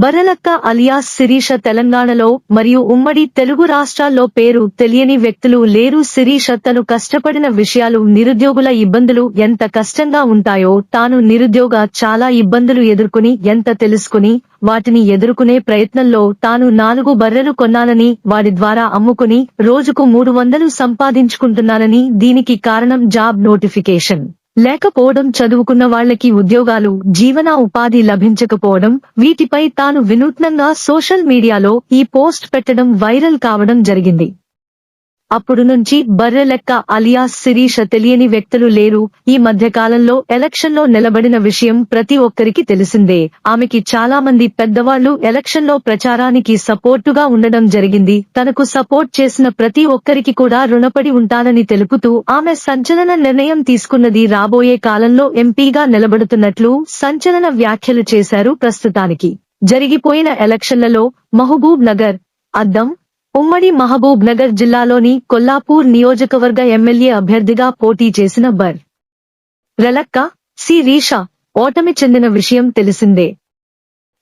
Barrelakka alias Sirisha తెలంగాణలో మరియు ఉమ్మడి తెలుగు రాష్ట్రాల్లో పేరు తెలియని వ్యక్తులు లేరు. శిరీష తను కష్టపడిన విషయాలు నిరుద్యోగుల ఇబ్బందులు ఎంత కష్టంగా ఉంటాయో తాను నిరుద్యోగ చాలా ఇబ్బందులు ఎదుర్కొని ఎంత తెలుసుకుని వాటిని ఎదుర్కొనే ప్రయత్నంలో తాను నాలుగు బర్రెలు కొన్నానని వాడి ద్వారా అమ్ముకుని రోజుకు మూడు వందలు సంపాదించుకుంటున్నానని దీనికి కారణం జాబ్ నోటిఫికేషన్. లేకపోవడం చదువుకున్న వాళ్ళకి ఉద్యోగాలు జీవన ఉపాధి లభించకపోవడం వీటిపై తాను వినూత్నంగా సోషల్ మీడియాలో ఈ పోస్ట్ పెట్టడం వైరల్ కావడం జరిగింది. అప్పుడు నుంచి బర్రె లెక్క అలియాస్ శిరీష తెలియని వ్యక్తులు లేరు. ఈ మధ్య కాలంలో ఎలక్షన్లో నిలబడిన విషయం ప్రతి ఒక్కరికి తెలిసిందే. ఆమెకి చాలా మంది పెద్దవాళ్ళు ఎలక్షన్లో ప్రచారానికి సపోర్టుగా ఉండడం జరిగింది. తనకు సపోర్ట్ చేసిన ప్రతి ఒక్కరికి కూడా రుణపడి ఉంటానని తెలుపుతూ ఆమె సంచలన నిర్ణయం తీసుకున్నది రాబోయే కాలంలో ఎంపీగా నిలబడుతున్నట్లు సంచలన వ్యాఖ్యలు చేశారు ప్రస్తుతానికి. జరిగిపోయిన ఎలక్షన్లలో మహబూబ్ నగర్ అద్దం ఉమ్మడి మహబూబ్ నగర్ జిల్లాలోని కొల్లాపూర్ నియోజకవర్గ ఎమ్మెల్యే అభ్యర్థిగా పోటీ చేసిన బర్. రలక్క సి. రీషా ఓటమి చెందిన విషయం తెలిసిందే.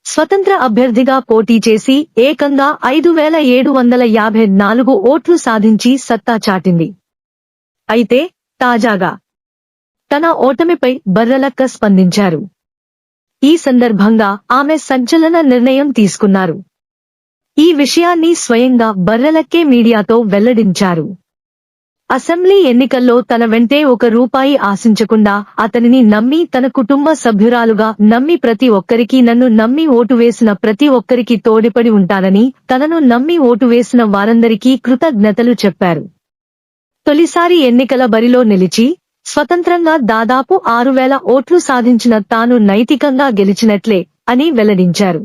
స్వతంత్ర అభ్యర్థిగా పోటీ చేసి ఏకంగా ఐదు వేల ఏడు వందల యాభై నాలుగు ఓట్లు సాధించి సత్తా చాటింది. అయితే తాజాగా తన ఓటమిపై బర్రలక్క స్పందించారు. ఈ సందర్భంగా ఆమె సంచలన నిర్ణయం తీసుకున్నారు. ఈ విషయాన్ని స్వయంగా బర్రెలక్కే మీడియాతో వెల్లడించారు. అసెంబ్లీ ఎన్నికల్లో తన వెంటే ఒక రూపాయి ఆశించకుండా అతనిని నమ్మి తన కుటుంబ సభ్యురాలుగా నమ్మి ప్రతి ఒక్కరికి నన్ను నమ్మి ఓటు వేసిన ప్రతి ఒక్కరికి తోడిపడి ఉంటానని తనను నమ్మి ఓటు వేసిన వారందరికీ కృతజ్ఞతలు చెప్పారు. తొలిసారి ఎన్నికల బరిలో నిలిచి స్వతంత్రంగా దాదాపు ఆరు వేల ఓట్లు సాధించిన తాను నైతికంగా గెలిచినట్లే అని వెల్లడించారు.